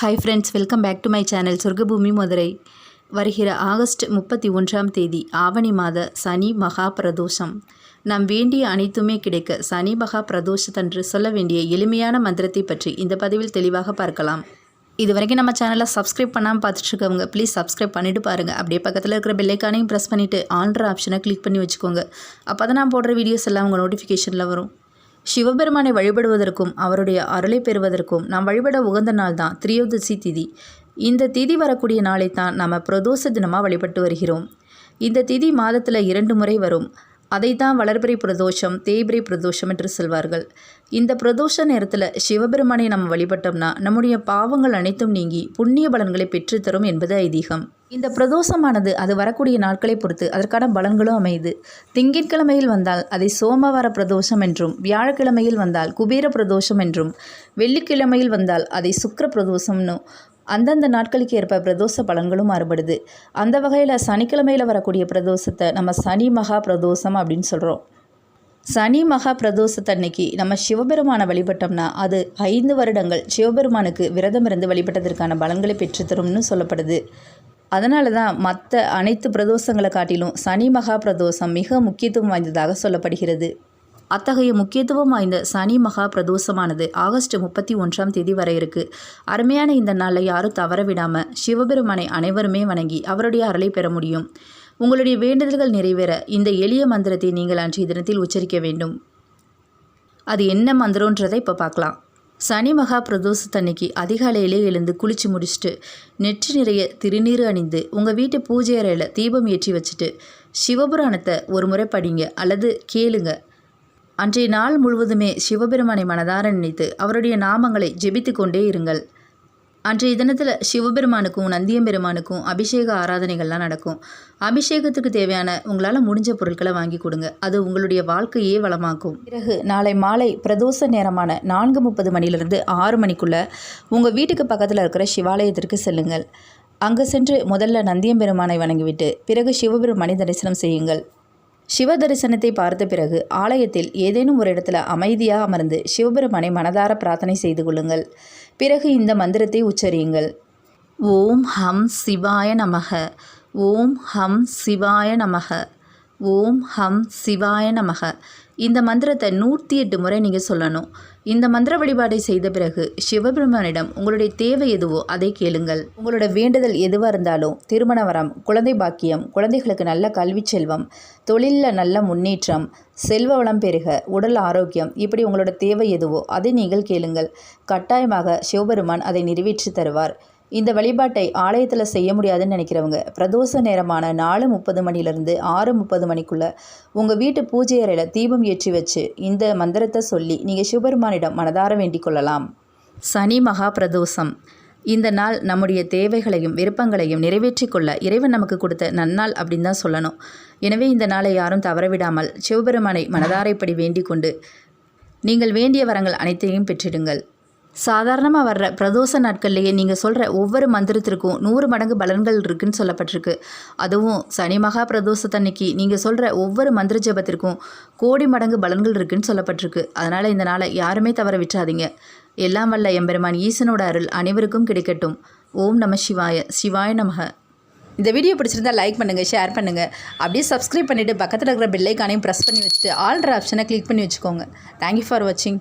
Hi friends welcome back to my channel சொர்க்கபூமி Madurai வருகிற August முப்பத்தி ஒன்றாம் தேதி ஆவணி மாத சனி மகா பிரதோஷம். நாம் வேண்டிய அனைத்துமே கிடைக்க சனி மகா பிரதோஷத்தன்று சொல்ல வேண்டிய எளிமையான மந்திரத்தை பற்றி இந்த பதிவில் தெளிவாக பார்க்கலாம். இது வரைக்கும் நம்ம சேனலை சப்ஸ்கிரைப் பண்ணாமல் பார்த்துட்ருக்கவங்க ப்ளீஸ் சப்ஸ்கிரைப் பண்ணிவிட்டு பாருங்கள் அப்படியே பக்கத்தில் இருக்கிற பெல்லைக்கானையும் ப்ரெஸ் பண்ணிவிட்டு ஆல்ற ஆப்ஷனை கிளிக் பண்ணி வச்சுக்கோங்க. அப்போ தான் நான் போடுற வீடியோஸ் எல்லாம் உங்கள் நோட்டிஃபிகேஷனில் வரும். சிவபெருமானை வழிபடுவதற்கும் அவருடைய அருளை பெறுவதற்கும் நாம் வழிபட உகந்த நாள் தான் திரியோதசி திதி. இந்த திதி வரக்கூடிய நாளை தான் நம்ம பிரதோஷ தினமாக வழிபட்டு வருகிறோம். இந்த திதி மாதத்தில் இரண்டு முறை வரும். அதைத்தான் தான் வளர்பிறை பிரதோஷம் தேய்பிரை பிரதோஷம் என்று சொல்வார்கள். இந்த பிரதோஷ நேரத்தில் சிவபெருமானை நம்ம வழிபட்டோம்னா நம்முடைய பாவங்கள் அனைத்தும் நீங்கி புண்ணிய பலன்களை பெற்றுத்தரும் என்பது ஐதீகம். இந்த பிரதோஷமானது அது வரக்கூடிய நாட்களை பொறுத்து அதற்கான பலன்களும் அமையுது. திங்கட்கிழமையில் வந்தால் அதை சோமவார பிரதோஷம் என்றும் வியாழக்கிழமையில் வந்தால் குபேர பிரதோஷம் என்றும் வெள்ளிக்கிழமையில் வந்தால் அதை சுக்கிர பிரதோஷம்னு அந்தந்த நாட்களுக்கு ஏற்ப பிரதோஷ பலன்களும் மாறுபடுது. அந்த வகையில் சனிக்கிழமையில் வரக்கூடிய பிரதோஷத்தை நம்ம சனி மகா பிரதோஷம் அப்படின்னு சொல்கிறோம் சனி மகா பிரதோஷத்தன்னைக்கு நம்ம சிவபெருமானை வழிபட்டோம்னா அது ஐந்து வருடங்கள் சிவபெருமானுக்கு விரதம் இருந்து வழிபட்டதற்கான பலன்களை பெற்றுத்தரும்னு சொல்லப்படுது. அதனால தான் மற்ற அனைத்து பிரதோஷங்களை காட்டிலும் சனி மகா பிரதோஷம் மிக முக்கியத்துவம் வாய்ந்ததாக சொல்லப்படுகிறது. அத்தகைய முக்கியத்துவம் வாய்ந்த சனி மகா பிரதோஷமானது ஆகஸ்ட் முப்பத்தி ஒன்றாம் தேதி வரை இருக்கு. அருமையான இந்த நாளில் யாரும் தவற விடாமல் சிவபெருமானை அனைவருமே வணங்கி அவருடைய அருளை பெற முடியும். உங்களுடைய வேண்டுதல்கள் நிறைவேற இந்த எளிய மந்திரத்தை நீங்கள் அன்றைய தினத்தில் உச்சரிக்க வேண்டும். அது என்ன மந்திரன்றதை இப்போ பார்க்கலாம். சனி மகா பிரதோஷத்தன்னைக்கு அதிகாலையிலே எழுந்து குளிச்சு முடிச்சுட்டு நெற்றி நிறைய திருநீர் அணிந்து உங்கள் வீட்டு பூஜை அறையில் தீபம் ஏற்றி வச்சுட்டு சிவபுராணத்தை ஒரு முறை படிங்க அல்லது கேளுங்க. அன்றைய நாள் முழுவதுமே சிவபெருமானை மனதார நினைத்து அவருடைய நாமங்களை ஜெபித்து கொண்டே இருங்கள். அன்றைய தினத்தில் சிவபெருமானுக்கும் நந்தியம்பெருமானுக்கும் அபிஷேக ஆராதனைகள்லாம் நடக்கும். அபிஷேகத்துக்கு தேவையான உங்களால் முடிஞ்ச பொருட்களை வாங்கி கொடுங்க. அது உங்களுடைய வாழ்க்கையே வளமாக்கும். பிறகு நாளை மாலை பிரதோஷ நேரமான நான்கு முப்பது மணிலிருந்து ஆறு மணிக்குள்ளே உங்கள் வீட்டுக்கு பக்கத்தில் இருக்கிற சிவாலயத்திற்கு செல்லுங்கள். அங்கு சென்று முதல்ல நந்தியம்பெருமானை வணங்கிவிட்டு பிறகு சிவபெருமானை தரிசனம் செய்யுங்கள். சிவ தரிசனத்தை பார்த்த பிறகு ஆலயத்தில் ஏதேனும் ஒரு இடத்துல அமைதியாக அமர்ந்து சிவபெருமானை மனதார பிரார்த்தனை செய்து கொள்ளுங்கள். பிறகு இந்த மந்திரத்தை உச்சரியுங்கள். ஓம் ஹம் சிவாய நமக. ஓம் ஹம் சிவாய நமக. ஓம் ஹம் சிவாய நமக. இந்த மந்திரத்தை நூற்றி எட்டு முறை நீங்கள் சொல்லணும். இந்த மந்திர வழிபாடை செய்த பிறகு சிவபெருமானிடம் உங்களுடைய தேவை எதுவோ அதை கேளுங்கள். உங்களோட வேண்டுதல் எதுவாக இருந்தாலும் திருமண வரம் குழந்தை பாக்கியம் குழந்தைகளுக்கு நல்ல கல்வி செல்வம் தொழிலில் நல்ல முன்னேற்றம் செல்வ வளம் பெருக உடல் ஆரோக்கியம் இப்படி உங்களோட தேவை எதுவோ அதை நீங்கள் கேளுங்கள். கட்டாயமாக சிவபெருமான் அதை நிறைவேற்றி தருவார். இந்த வழிபாட்டை ஆலயத்தில் செய்ய முடியாதுன்னு நினைக்கிறவங்க பிரதோஷ நேரமான நாலு முப்பது மணிலேருந்து ஆறு முப்பது மணிக்குள்ளே உங்கள் வீட்டு பூஜை அறையில் தீபம் ஏற்றி வச்சு இந்த மந்திரத்தை சொல்லி நீங்கள் சிவபெருமானிடம் மனதார வேண்டிக் கொள்ளலாம். சனி மகா பிரதோஷம். இந்த நாள் நம்முடைய தேவைகளையும் விருப்பங்களையும் நிறைவேற்றி கொள்ள இறைவன் நமக்கு கொடுத்த நன்னாள் அப்படின்னு தான் சொல்லணும். எனவே இந்த நாளை யாரும் தவறவிடாமல் சிவபெருமானை மனதாரைப்படி வேண்டிக் கொண்டு நீங்கள் வேண்டிய வரங்கள் அனைத்தையும் பெற்றிடுங்கள். சாதாரணமாக வர்ற பிரதோஷ நாட்கள்லேயே நீங்கள் சொல்கிற ஒவ்வொரு மந்திரத்திற்கும் நூறு மடங்கு பலன்கள் இருக்குன்னு சொல்லப்பட்டிருக்கு. அதுவும் சனி மகா பிரதோஷத்தன்னைக்கு நீங்கள் சொல்கிற ஒவ்வொரு மந்திர ஜபத்திற்கும் கோடி மடங்கு பலன்கள் இருக்குன்னு சொல்லப்பட்டிருக்கு. அதனால் இந்த நாளை யாருமே தவற விட்டுறாதீங்க. எல்லாம் வல்ல எம்பெருமான் ஈசனோட அருள் அனைவருக்கும் கிடைக்கட்டும். ஓம் நம சிவாய சிவாய நமக. இந்த வீடியோ பிடிச்சிருந்தா லைக் பண்ணுங்கள் ஷேர் பண்ணுங்கள் அப்படியே சப்ஸ்கிரைப் பண்ணிவிட்டு பக்கத்தில் இருக்கிற பெல்லைக்கானையும் ப்ரெஸ் பண்ணி வச்சுட்டு ஆல்ட்ரு ஆப்ஷனை கிளிக் பண்ணி வச்சுக்கோங்க. தேங்க்யூ ஃபார் வாட்சிங்